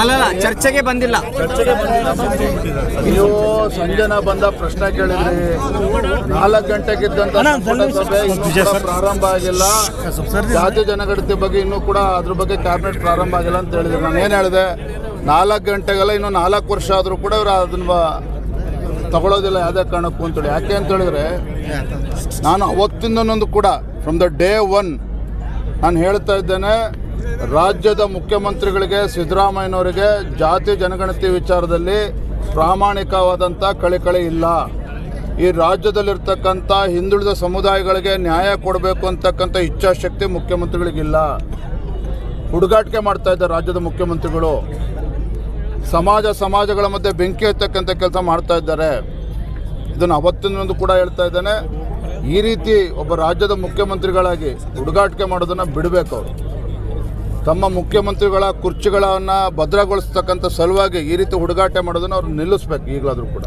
ಅಲ್ಲಲ್ಲ ಚರ್ಚೆಗೆ ಬಂದಿಲ್ಲ. ನೀವು ಸಂಜೆನ ಬಂದ ಪ್ರಶ್ನೆ ಕೇಳಿದ್ರಿ. ನಾಲ್ಕು ಸಭೆ ಪ್ರಾರಂಭ ಆಗಿಲ್ಲ. ರಾಜ್ಯ ಜನಗಣತಿ ಬಗ್ಗೆ ಇನ್ನೂ ಕೂಡ ಅದ್ರ ಬಗ್ಗೆ ಕ್ಯಾಬಿನೆಟ್ ಪ್ರಾರಂಭ ಆಗಿಲ್ಲ ಅಂತ ಹೇಳಿದ್ರು. ನಾನು ಏನು ಹೇಳಿದೆ? ನಾಲ್ಕು ಗಂಟೆಗೆಲ್ಲ ಇನ್ನೂ ನಾಲ್ಕು ವರ್ಷ ಆದರೂ ಕೂಡ ಇವರು ಅದನ್ನ ತಗೊಳ್ಳೋದಿಲ್ಲ ಯಾವುದೇ ಕಾರಣಕ್ಕೂ ಅಂತೇಳಿ. ಯಾಕೆ ಅಂತ ಹೇಳಿದ್ರೆ ನಾನು ಅವತ್ತಿಂದನೊಂದು ಕೂಡ ಫ್ರಮ್ ದ ಡೇ ಒನ್ ನಾನು ಹೇಳ್ತಾ ಇದ್ದೇನೆ ರಾಜ್ಯದ ಮುಖ್ಯಮಂತ್ರಿಗಳಿಗೆ ಸಿದ್ದರಾಮಯ್ಯನವರಿಗೆ ಜಾತಿ ಜನಗಣತಿ ವಿಚಾರದಲ್ಲಿ ಪ್ರಾಮಾಣಿಕವಾದಂಥ ಕಳಿಕಳಿ ಇಲ್ಲ. ಈ ರಾಜ್ಯದಲ್ಲಿರ್ತಕ್ಕಂಥ ಹಿಂದುಳಿದ ಸಮುದಾಯಗಳಿಗೆ ನ್ಯಾಯ ಕೊಡಬೇಕು ಅಂತಕ್ಕಂಥ ಇಚ್ಛಾಶಕ್ತಿ ಮುಖ್ಯಮಂತ್ರಿಗಳಿಗಿಲ್ಲ. ಹುಡುಗಾಟಿಕೆ ಮಾಡ್ತಾ ಇದ್ದಾರೆ ರಾಜ್ಯದ ಮುಖ್ಯಮಂತ್ರಿಗಳು ಸಮಾಜ ಸಮಾಜಗಳ ಮಧ್ಯೆ ಬೆಂಕಿ ಎತ್ತಕ್ಕಂಥ ಕೆಲಸ ಮಾಡ್ತಾ ಇದ್ದಾರೆ. ಇದನ್ನು ಅವತ್ತಿನೊಂದು ಕೂಡ ಹೇಳ್ತಾ ಇದ್ದಾನೆ. ಈ ರೀತಿ ಒಬ್ಬ ರಾಜ್ಯದ ಮುಖ್ಯಮಂತ್ರಿಗಳಾಗಿ ಹುಡುಗಾಟಿಕೆ ಮಾಡೋದನ್ನು ಬಿಡಬೇಕು ಅವರು. ತಮ್ಮ ಮುಖ್ಯಮಂತ್ರಿಗಳ ಕುರ್ಚಿಗಳನ್ನು ಭದ್ರಗೊಳಿಸ್ತಕ್ಕಂಥ ಸಲುವಾಗಿ ಈ ರೀತಿ ಹುಡುಗಾಟ ಮಾಡೋದನ್ನು ಅವ್ರು ನಿಲ್ಲಿಸ್ಬೇಕು ಈಗಲಾದರೂ ಕೂಡ.